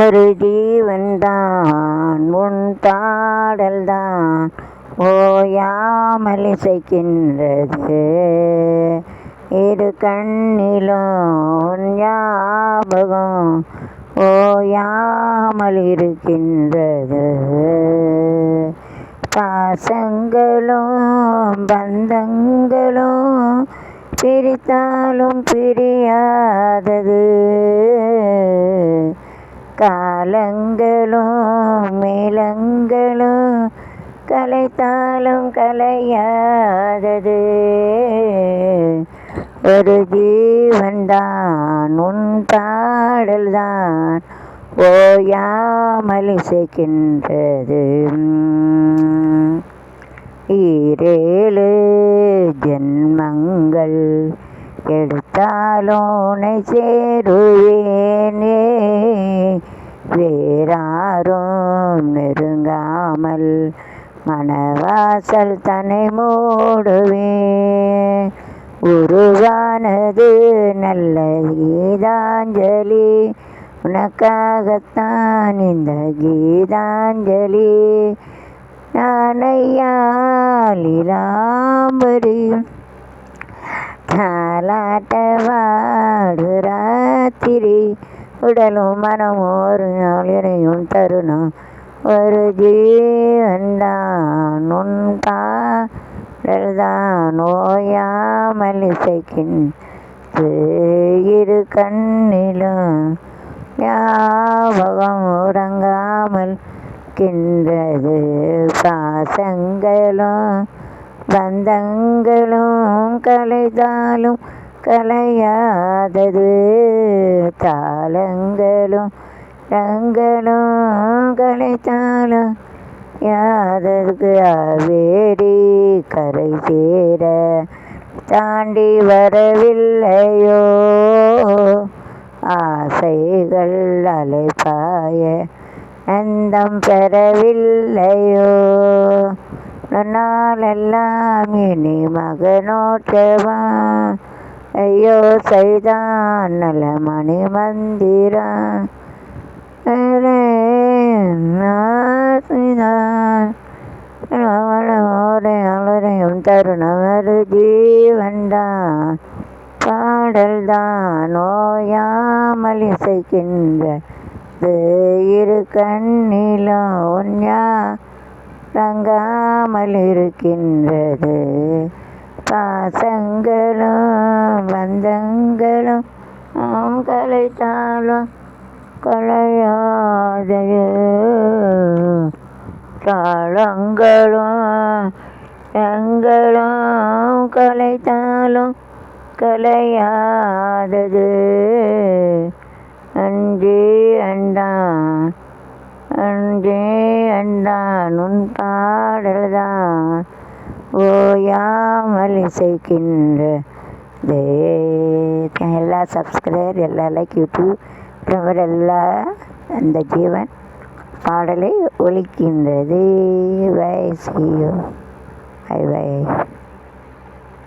ஒரு ஜீவன்தான் உன் பாடல்தான் ஓயாமல் இசைக்கின்றது இரு கண்ணிலும் ஞாபகம் ஓயாமல் இருக்கின்றது பாசங்களும் பந்தங்களும் பிரித்தாலும் பிரியாதது. காலங்களும் மேலங்களும் கலைத்தாலும் கலையாதது. ஒரு ஜீவன்தான் உன் பாடல்தான் ஓயாமல் இசைக்கின்றது. ஈரேழு ஜென்மங்கள் எடுத்தாலோனை சேருவேனே. வேறாரும் நெருங்காமல் மனவாசல் தன்னை மூடுவேன். உருவானது நல்ல கீதாஞ்சலி உனக்காகத்தான் இந்த கீதாஞ்சலி. நானையாலிலாம்பரி தாலாட்ட வாடு ராத்திரி உடலும் மனமும் ஒரு நாள் இணையும் தருணம். ஒரு ஜீவன்தான் உன் பாடல்தான் ஓயாமல் இசைக்கின் இரு கண்ணிலும் ஞாபகம் உறங்காமல் கின்றது. பாசங்களும் பந்தங்களும் கலைதாலும் கலையாதது. தாளங்களும் ரங்களும் கலைத்தாலும் யாதற்கு அவேரி கரை சேர தாண்டி வரவில்லையோ? ஆசைகள் அலைப்பாய அந்தம் பெறவில்லையோ? நாளெல்லாம் இனி மகனோற்றவா? ஐயோ செய்தான் நல மணி மந்திரா அழுறையும் தருணம் ஒரு ஜீவன்தான் பாடல்தான் நோயாமல் இசைக்கின்றது இரு கண்ணிலும் உன்யா தங்காமல் இருக்கின்றது பாசங்களும் பந்தங்களும் நாம் கலைத்தாலும் கலையாதையோ காலங்களும் எங்களும் கலைத்தாலும் கலையாதது. அன்றே அண்டான் அன்றே அண்டான் உன் பாடல்தான். ஓயாமல் இசைக்கின்ற தே எல்லா சப்ஸ்கிரைபர் எல்லா லைக் யூடியூப் பிரபர் எல்லா அந்த ஜீவன் பாடலை ஒழிக்கின்றது வை சியோ ஐ வை